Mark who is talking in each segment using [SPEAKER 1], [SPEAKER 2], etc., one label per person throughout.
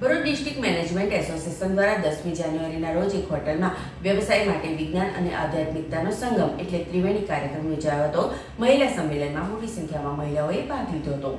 [SPEAKER 1] Bharuch district management association દ્વારા દસમી જાન્યુઆરીના રોજ એક હોટલમાં વ્યવસાય માટે વિજ્ઞાન અને આધ્યાત્મિકતાનો સંગમ એટલે ત્રિવેણી કાર્યક્રમ યોજાયો હતો. મહિલા સંમેલનમાં મોટી સંખ્યામાં મહિલાઓએ ભાગ લીધો હતો.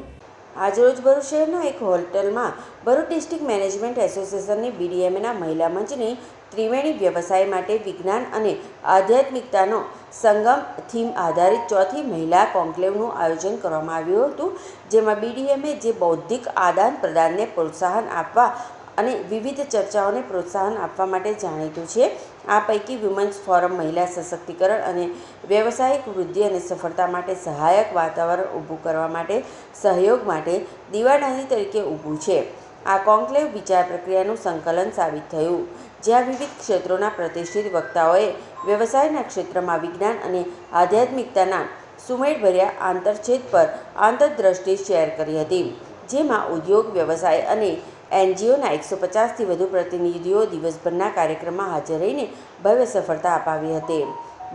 [SPEAKER 1] આજરોજ ભરૂચ શહેરના એક હોટલમાં ભરૂચ ડિસ્ટ્રિક્ટ મેનેજમેન્ટ એસોસિએશનની બીડીએમએના મહિલા મંચની ત્રિવેણી વ્યવસાય માટે વિજ્ઞાન અને આધ્યાત્મિકતાનો સંગમ થીમ આધારિત ચોથી મહિલા કોન્ક્લેવનું આયોજન કરવામાં આવ્યું હતું, જેમાં બીડીએમએ જે બૌદ્ધિક આદાન પ્રદાનને પ્રોત્સાહન આપવા અને વિવિધ ચર્ચાઓને પ્રોત્સાહન આપવા માટે જાણીતું છે. આ પૈકી વિમન્સ ફોરમ મહિલા સશક્તિકરણ અને વ્યવસાયિક વૃદ્ધિ અને સફળતા માટે સહાયક વાતાવરણ ઊભું કરવા માટે સહયોગ માટે દિવાળાની તરીકે ઊભું છે. આ કોન્ક્લેવ વિચાર પ્રક્રિયાનું સંકલન સાબિત થયું. જ્યાં વિવિધ ક્ષેત્રોના પ્રતિષ્ઠિત વક્તાઓએ વ્યવસાયના ક્ષેત્રમાં વિજ્ઞાન અને આધ્યાત્મિકતાના સુમેળભર્યા આંતરછેદ પર આંતરદ્રષ્ટિ શેર કરી હતી. જેમાં ઉદ્યોગ, વ્યવસાય અને એનજીઓના એકસો પચાસથી વધુ પ્રતિનિધિઓ દિવસભરના કાર્યક્રમમાં હાજર રહીને ભવ્ય સફળતા અપાવી હતી.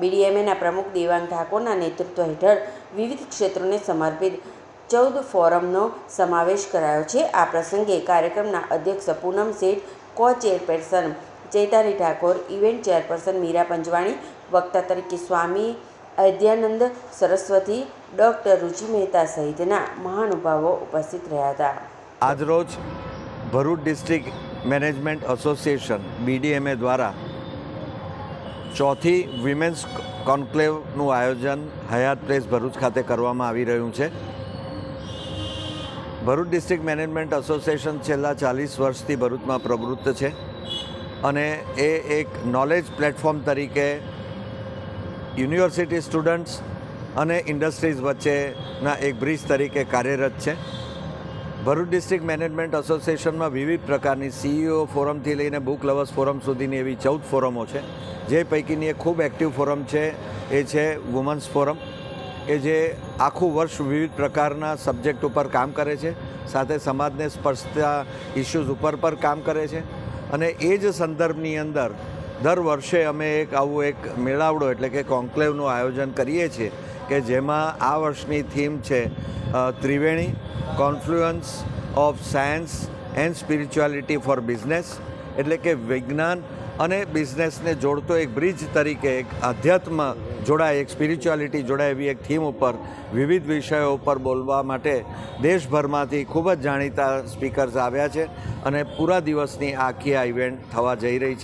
[SPEAKER 1] બીડીએમએના પ્રમુખ દેવાંગ ઠાકોરના નેતૃત્વ હેઠળ વિવિધ ક્ષેત્રોને સમર્પિત ચૌદ ફોરમનો સમાવેશ કરાયો છે. આ પ્રસંગે કાર્યક્રમના અધ્યક્ષ Poonam Sheth co chairperson Chaitali Thakor, event chairperson Meera Panjwani, વક્તા તરીકે સ્વામી અધ્યાનંદ સરસ્વતી, ડૉક્ટર રુચિ મહેતા સહિતના મહાનુભાવો ઉપસ્થિત રહ્યા હતા.
[SPEAKER 2] આજરોજ Bharuch district management association BDMA દ્વારા ચોથી વિમેન્સ કોન્ક્લેવનું આયોજન હયાત પ્લેસ ભરૂચ ખાતે કરવામાં આવી રહ્યું છે. ભરૂચ ડિસ્ટ્રિક્ટ મેનેજમેન્ટ એસોસિએશન છેલ્લા ચાલીસ વર્ષથી ભરૂચમાં પ્રવૃત્ત છે અને એ એક નોલેજ પ્લેટફોર્મ તરીકે યુનિવર્સિટી સ્ટુડન્ટ્સ અને ઇન્ડસ્ટ્રીઝ વચ્ચેના એક બ્રિજ તરીકે કાર્યરત છે. ભરૂચ ડિસ્ટ્રિક્ટ મેનેજમેન્ટ એસોસિએશનમાં વિવિધ પ્રકારની સીઈઓ ફોરમથી લઈને બુક લવર્સ ફોરમ સુધીની એવી ચૌદ ફોરમો છે. જે પૈકીની એક ખૂબ એક્ટિવ ફોરમ છે, એ છે વુમન્સ ફોરમ. કે જે આખું વર્ષ વિવિધ પ્રકારના સબ્જેક્ટ ઉપર કામ કરે છે, સાથે સમાજને સ્પર્શતા ઇસ્યુઝ ઉપર પર કામ કરે છે. અને એ જ સંદર્ભની અંદર દર વર્ષે અમે એક આવું એક મેળાવડો એટલે કે કોન્ક્લેવનું આયોજન કરીએ છીએ કે જેમાં આ વર્ષની થીમ છે Triveni, confluence of science and spirituality for business, એટલે કે વિજ્ઞાન અને બિઝનેસને જોડતો એક બ્રિજ તરીકે એક અધ્યાત્મ જોડાય, એક સ્પિરિચ્યુઆલિટી જોડાય એવી એક થીમ ઉપર વિવિધ વિષયો ઉપર બોલવા માટે દેશભરમાંથી ખૂબ જ જાણીતા સ્પીકર્સ આવ્યા છે અને પૂરા દિવસની આખી આ ઇવેન્ટ થવા જઈ રહી છે.